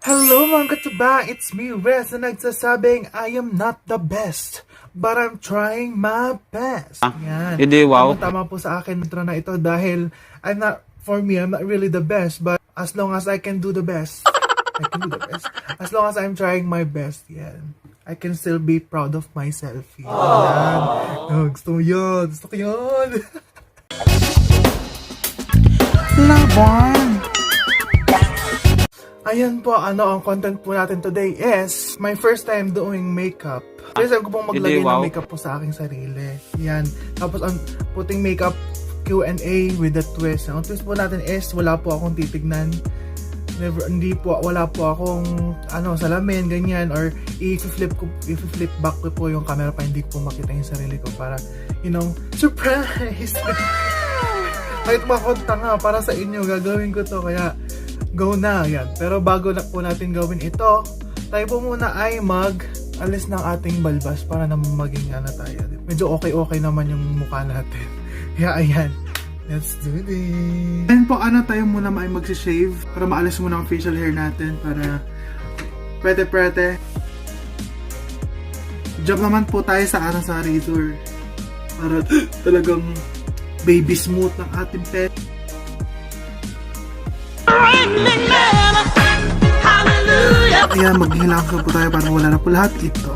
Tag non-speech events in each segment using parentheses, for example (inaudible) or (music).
Hello mga kataba, it's me Rez na nagsasabing I am not the best, but I'm trying my best. Yan. Hindi, wow. Tama, tama po sa akin intro na ito dahil I'm not, for me, I'm not really the best, but as long as I can do the best, I can do the best. As long as I'm trying my best, yan. I can still be proud of myself. Yan. Oh, gusto mo yun. Gusto ko yun. Laban. Ayan po, ano, ang content po natin today is my first time doing makeup. First time ko pong maglagay wow. ng makeup po sa aking sarili. Yan. Tapos ang putting makeup Q&A with the twist. Ang twist po natin is wala po akong titignan. Never, hindi po, wala po akong ano, salamin, ganyan, or i-flip ko, i-flip back ko po yung camera pa hindi ko po makita yung sarili ko para, you know, surprise! (laughs) Kahit makonta nga, para sa inyo, gagawin ko to, kaya go na, yan. Pero bago na po natin gawin ito, tayo po muna ay mag alis ng ating balbas para na maging ano tayo. Medyo okay-okay naman yung mukha natin. (laughs) Kaya ayan, let's do this. Ayan po, ano tayo muna ay magsishave para maalis muna ang facial hair natin para prete-prete. Jump naman po tayo sa ano sa razor para (gasps) talagang baby smooth ng ating pet. Ayan, maghihilang po tayo para wala na po lahat ito.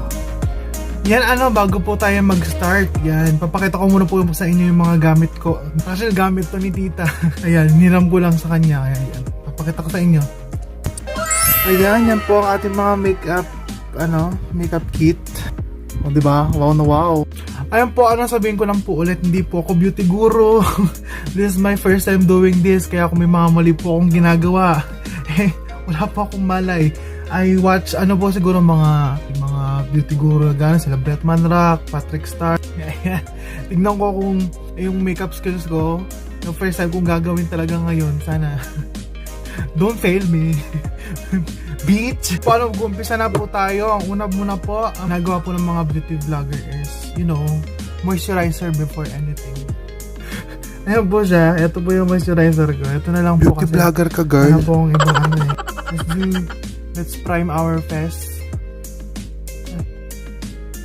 Yan ano, bago po tayo mag-start, yan, papakita ko muna po sa inyo yung mga gamit ko. Actually, gamit to ni tita. (laughs) Ayan, niram ko lang sa kanya. Ayan, yan. Papakita ko sa inyo. Ayan, yan po ang ating mga makeup, ano, makeup kit. O, di ba? Wow na wow. Ayan po, ano sabihin ko lang po ulit, hindi po ako beauty guru. (laughs) this is my first time doing this, kaya kung may mga mali po akong ginagawa, eh, wala po akong malay. I watch, ano po siguro mga mga beauty guru, gano'n sila, Brett Manrock, Patrick Star. Ayan. (laughs) Tignan ko kung yung makeup skills ko, yung first time kong gagawin talaga ngayon, sana (laughs) don't fail me. Beach! Paano mag-umpisa na po tayo? Ang una muna po, ang nagawa po ng mga beauty vlogger is, you know, moisturizer before anything. (laughs) Ayun po siya. Ito po yung moisturizer ko. Ito na lang po Beauty kasi. vlogger ka, girl. po akong ibang ano eh. Let's do, let's prime our face.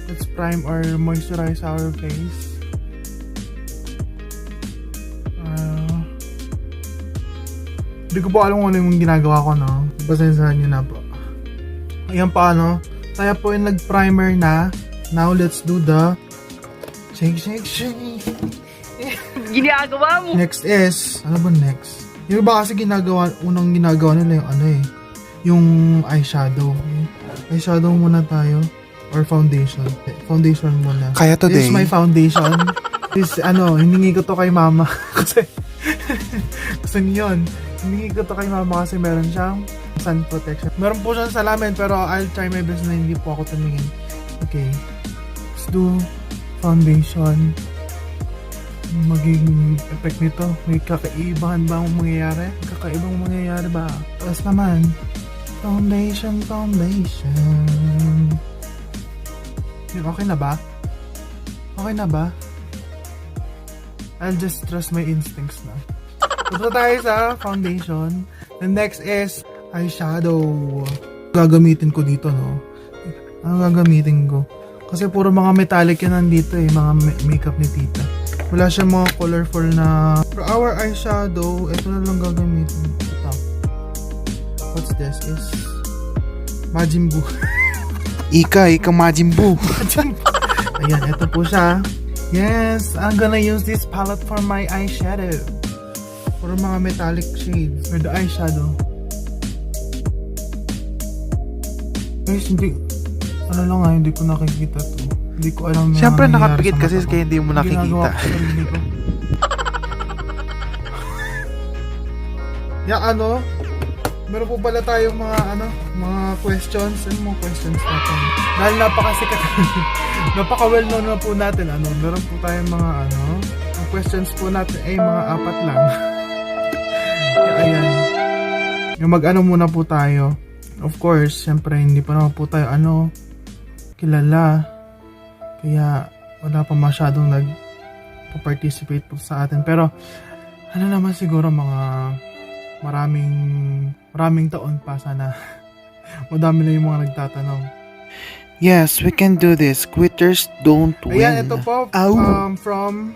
Let's prime or moisturize our face. Ah. Hindi ko po alam kung ano yung ginagawa ko, no? Pasensyahan nyo na po. Ayan pa, no? Tayo po yung nag-primer na. Now, let's do the shake, shake, shake. ginagawa mo. Next is, ano ba next? Yung iba kasi ginagawa, unang ginagawa nila yung ano eh, yung eyeshadow. Eyeshadow muna tayo. Or foundation. Foundation muna. Kaya This today, is my foundation. (laughs) This, ano, hiningi ko to kay mama. (laughs) kasi, niyo yun. Hiningi ko to kay mama kasi meron siyang sun protection. Meron po siyang salamin pero I'll try my best na hindi po ako tumingin. Okay. Let's do foundation. Magiging effect nito? May kakaibahan ba ang mangyayari? Kakaibang mangyayari ba? Tapos naman, foundation, foundation. Yun, okay na ba? Okay na ba? I'll just trust my instincts na. Punta tayo sa foundation. The next is eyeshadow. Gagamitin ko dito, no? Ano gagamitin ko? Kasi puro mga metallic yan nandito eh, mga ma- makeup ni tita. Wala siyang mga colorful na... For our eyeshadow, ito na lang gagamitin. Ito. What's this? Is... Majin Buu. (laughs) Ika, Ika Majin Buu. (laughs) Ayan, ito po siya. Yes, I'm gonna use this palette for my eyeshadow. For mga metallic shades. For the eyeshadow. Guys, hindi... Ano lang nga, hindi ko nakikita to. Hindi ko alam na Siyempre nakapikit kasi kaya hindi mo nakikita. Ya (laughs) ano, meron po pala tayong mga ano, mga questions. Ano mga questions natin? Dahil napakasikat, (laughs) napaka well known na po natin ano, meron po tayong mga ano, ang questions po natin ay mga apat lang. Kaya (laughs) ayan. Yung mag-ano muna po tayo. Of course, syempre hindi pa naman po tayo ano, kilala. Kaya wala pa masyadong nag participate po sa atin. Pero ano naman siguro mga maraming maraming taon pa sana (laughs) Madami na yung mga nagtatanong. Yes, we can do this. Quitters don't win. Ayan, ito po. Ow. Um, from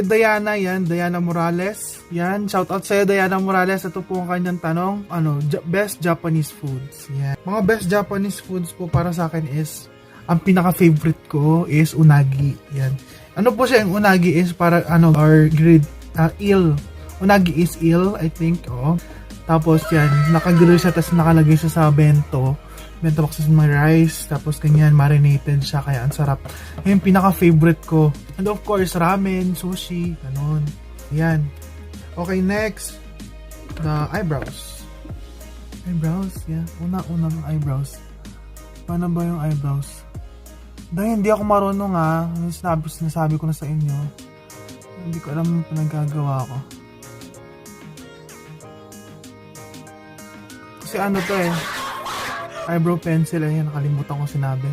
kay Diana, yan. Diana Morales. Yan. Shout out sa'yo, Diana Morales. Ito po ang kanyang tanong. Ano, best Japanese foods. Yan. Mga best Japanese foods po para sa akin is, ang pinaka-favorite ko is unagi. Yan. Ano po siya, yung unagi is para, ano, or grade, uh, eel. Unagi is eel, I think. Oo. Tapos yan, nakagrill siya, tapos nakalagay siya sa bento bento box sa may rice, tapos ganyan, marinated siya, kaya ang sarap. Yung pinaka-favorite ko. And of course, ramen, sushi, ganun. Yan. Okay, next. The eyebrows. Eyebrows, yeah. Una-una ng eyebrows. Paano ba yung eyebrows? Dahil hindi ako marunong ha. Yung Sinabi, sinasabi ko na sa inyo. Hindi ko alam yung pinagagawa ko. Kasi ano to eh eyebrow pencil. Ayan, nakalimutan ko sinabi.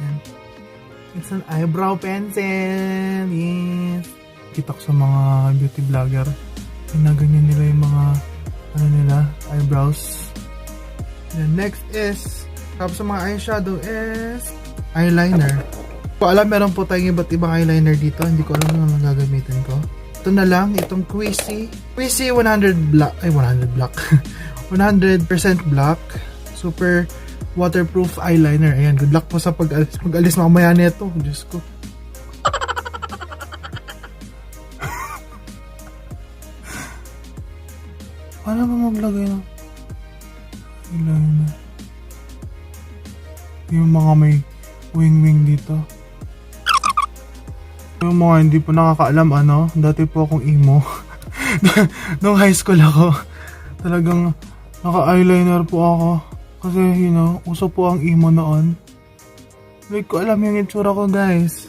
Ayan. It's an eyebrow pencil. Yes. Kita ko sa mga beauty vlogger. Ginaganyan nila yung mga ano nila, eyebrows. Then next is, tapos sa mga eyeshadow is eyeliner. Ko alam, meron po tayong iba't ibang eyeliner dito. Hindi ko alam kung ano gagamitin ko. Ito na lang, itong Quizzy. Quizzy 100 black, ay 100 black. 100% black. Super waterproof eyeliner. Ayan, good luck po sa pag-alis. Pag-alis mamaya nito. Diyos ko. (laughs) Paano ba maglagay ng eyeliner? Yung mga may wing-wing dito. Yung mga hindi po nakakaalam ano, dati po akong emo. (laughs) Nung high school ako, talagang naka-eyeliner po ako. Kasi, you know, uso po ang emo noon. Hindi ko alam yung itsura ko, guys.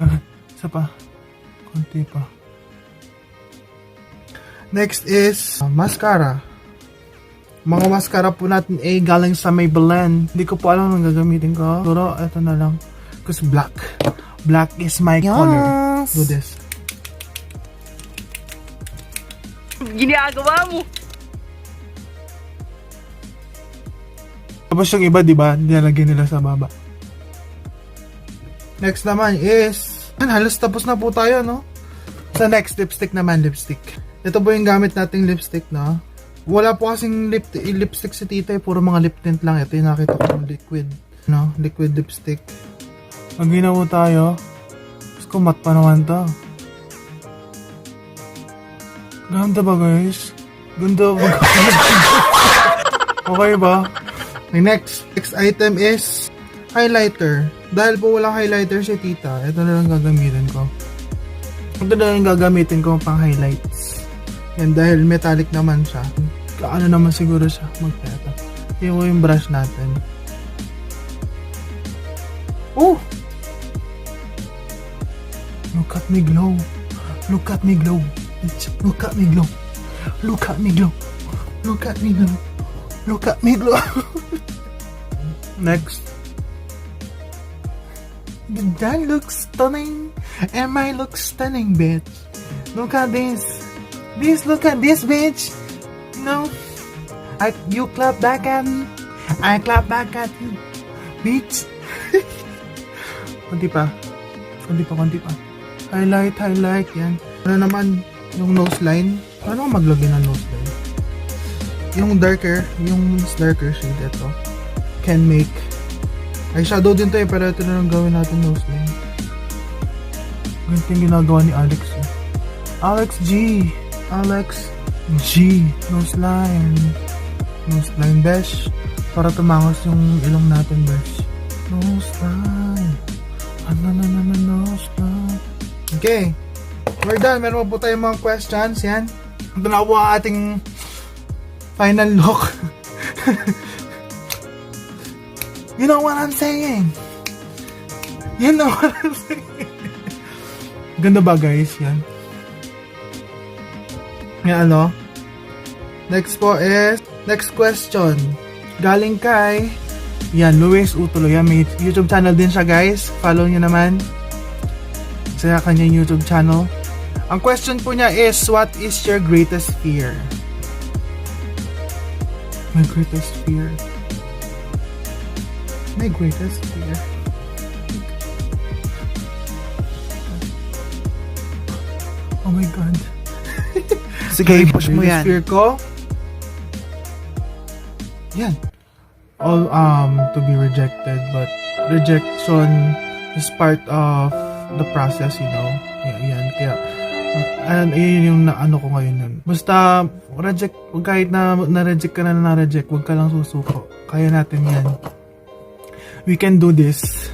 Ah, (laughs) Isa pa. Konti pa. Next is uh, mascara. Mga mascara po natin ay galing sa Maybelline. Hindi ko po alam ang gagamitin ko. Pero ito na lang. Kasi black. Black is my color. Do this. Ginagawa mo. Tapos yung iba, di ba, nilalagay nila sa baba. Next naman is, yan, halos tapos na po tayo, no? Sa next, lipstick naman, lipstick. Ito po yung gamit nating lipstick, no? Wala po kasing lip, lipstick si tita, puro mga lip tint lang. Ito yung nakita ko liquid, no? Liquid lipstick. Pag ginawa tayo, mas kumat pa naman to. Ganda ba, guys? Ganda ba? okay ba? The next, next item is highlighter. Dahil po walang highlighter si tita, ito na lang gagamitin ko. Ito na lang gagamitin ko pang highlights. Yan, dahil metallic naman siya. Kaano naman siguro siya magpeta. Tingnan ko yung brush natin. Oh! Look at me glow. Look at me glow. Look at me glow. Look at me glow. Look at me glow. Look at me glow. (laughs) Next. That looks stunning. And I look stunning, bitch. Look at this. This, look at this, bitch. No. I, you clap back at me. I clap back at you. Bitch. (laughs) konti pa. Konti pa, konti pa. Highlight, highlight. Yan. Ano naman, yung nose line. Paano ko maglagay ng nose line? Yung darker, yung darker shade ito. Can make. Ay, shadow din to eh, pero ito na lang gawin natin nose line. Ganito yung ginagawa ni Alex eh. Alex G. Alex G. Nose line. Nose line, besh. Para tumangos yung ilong natin, besh. Nose line. Ano na naman nose line. Okay. We're done. Meron po tayong mga questions. Yan. Ito na po ang ating final look. (laughs) you know what I'm saying? You know what I'm saying? Ganda ba guys? Yan. Yan ano? Next po is, next question. Galing kay, yan, Luis Utulo. Yan, may YouTube channel din siya guys. Follow nyo naman sa kanyang YouTube channel. Ang question po niya is, what is your greatest fear? My greatest fear. My greatest fear. Oh my God. (laughs) Sige, push mo yan. fear ko? Yan. All, um, to be rejected, but rejection is part of the process, you know? Yeah, yan. Kaya, and yun yung naano ko ngayon nun. Basta, reject, kahit na na-reject ka na na-reject, huwag ka lang susuko. Kaya natin yan. We can do this.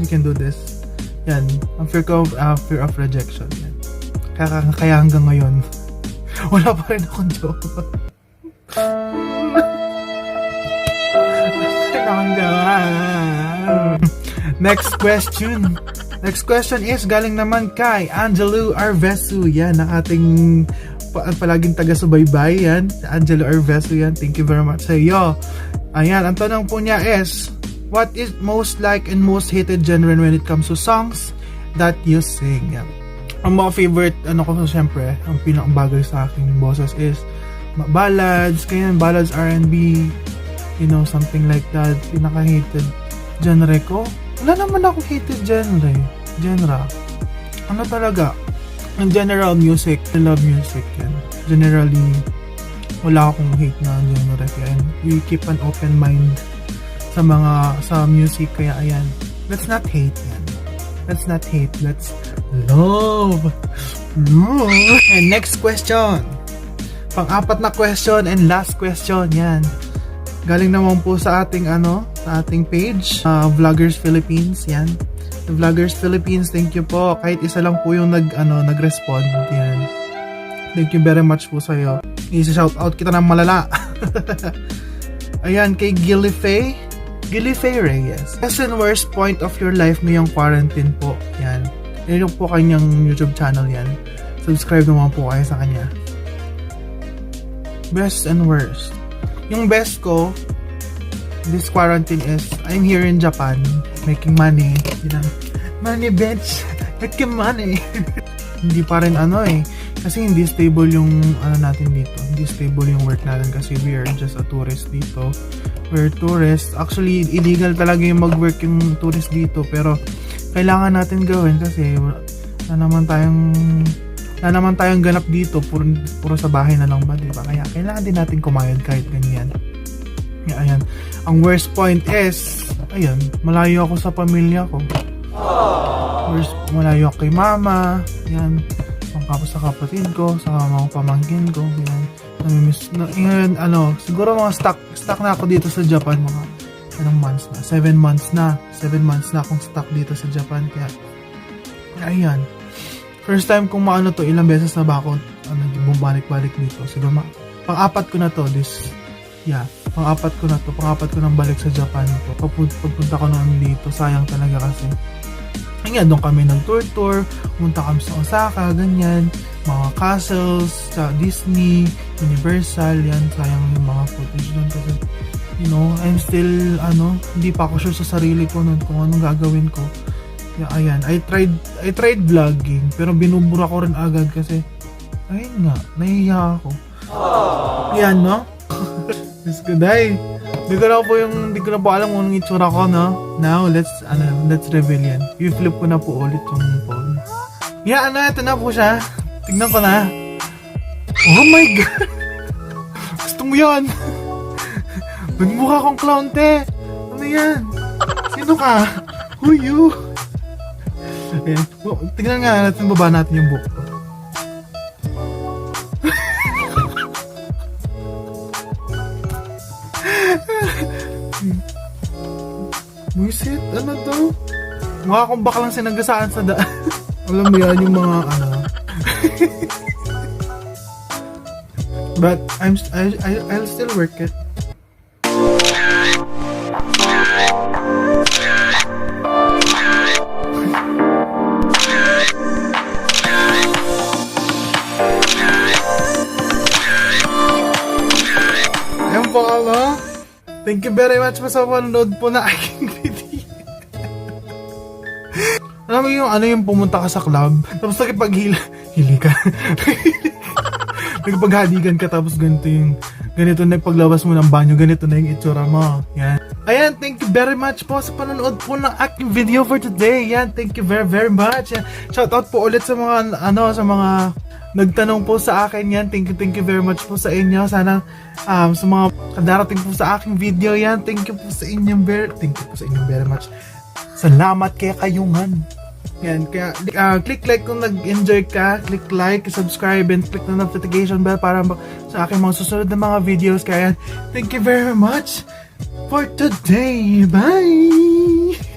We can do this. Yan. Ang fear ko, uh, fear of rejection. Yan. Kaya, kaya hanggang ngayon, (laughs) wala pa rin akong job. (laughs) Hanggang- (laughs) Next question. Next question is galing naman kay Angelo Arvesu. Yan, ang ating pa- palaging taga-subaybay. Yan, Angelo Arvesu yan. Thank you very much sa iyo. Ayan, ang tanong po niya is, what is most like and most hated genre when it comes to songs that you sing? Yan. Ang mga favorite, ano ko siyempre, ang pinakabagay sa aking boses is ballads, kaya ballads, R&B, you know, something like that. Pinaka-hated genre ko. Wala naman akong hated genre. Genre. Ano talaga? In general, music. I love music. Yan. Generally, wala akong hate na genre. Kaya we keep an open mind sa mga, sa music. Kaya ayan, let's not hate yan. Let's not hate. Let's love. Love. And next question. Pang-apat na question and last question. Yan. Galing naman po sa ating ano, sa ating page, uh, Vloggers Philippines, yan. The Vloggers Philippines, thank you po. Kahit isa lang po yung nag ano, nag-respond, yan. Thank you very much po sa iyo. I-shout out kita ng malala. (laughs) Ayan, kay Gilly Faye. Gilly Faye Reyes. Best and worst point of your life ngayong quarantine po. Yan. Yan po kanyang YouTube channel yan. Subscribe naman po kayo sa kanya. Best and worst. Yung best ko, this quarantine is, I'm here in Japan, making money. Yun ang, money bitch, (laughs) your money. (laughs) hindi pa rin ano eh, kasi hindi stable yung ano natin dito. Hindi stable yung work natin kasi we are just a tourist dito. We're tourists. Actually, illegal talaga yung mag-work yung tourist dito, pero kailangan natin gawin kasi na naman tayong wala naman tayong ganap dito, puro, puro sa bahay na lang ba, di? Kaya kailangan din natin kumayod kahit ganyan. Yeah, ayan. Ang worst point is, ayan, malayo ako sa pamilya ko. Worst, malayo ako kay mama, yan. Ang kapos sa kapatid ko, sa mga pamangkin ko, yan. Namimiss, na, ngayon, ano, siguro mga stuck, stuck na ako dito sa Japan, mga, anong months na? Seven months na. Seven months na akong stuck dito sa Japan, kaya, ayan. First time kong maano to, ilang beses na ba ako, ano, bumalik-balik dito. Siguro, pang-apat ko na to, this, yeah, pang-apat ko na to, pang-apat ko nang balik sa Japan to. Pagpunta, pagpunta ko noon dito, sayang talaga kasi. Kaya doon kami ng tour-tour, pumunta kami sa Osaka, ganyan, mga castles, sa Disney, Universal, yan, sayang yung mga footage doon kasi, you know, I'm still, ano, hindi pa ako sure sa sarili ko nun kung anong gagawin ko. Yeah, ayan, I tried, I tried vlogging, pero binubura ko rin agad kasi, ayun nga, nahihiya ako. Yan, no? Diyos ko, day. Hindi ko na po yung, hindi ko na po alam kung anong itsura ko, no? Now, let's, ano, let's reveal yan. I-flip ko na po ulit yung phone. Yeah, ano, ito na po siya. Tignan ko na. Oh my God! (laughs) Gusto mo yan? (laughs) Nagmukha kong clown, te. Ano yan? Sino ka? Who you? (laughs) Oh, tignan nga natin, baba natin yung book ko. Buisit, ano to? Mukha akong baklang sinagasaan sa daan. (laughs) Alam mo yan, yung mga ano. (laughs) But I'm I, I I'll still work it. Ayun po ano. Thank you very much po sa panonood po na aking (laughs) Alam mo yung ano yung pumunta ka sa club, tapos nakipaghila, hili ka. (laughs) Nagpaghaligan ka tapos ganito yung ganito na yung paglabas mo ng banyo, ganito na yung itsura mo. Yan. Ayan, thank you very much po sa panonood po ng aking video for today. Yan, thank you very, very much. Yan. Shout out po ulit sa mga, ano, sa mga nagtanong po sa akin yan. Thank you, thank you very much po sa inyo. Sana um, sa mga kadarating po sa aking video yan. Thank you po sa inyong very, thank you po sa inyong very much. Salamat kaya kayungan. Yan, kaya uh, click like kung nag-enjoy ka, click like, subscribe, and click the notification bell para sa aking mga susunod na mga videos. Kaya thank you very much for today. Bye!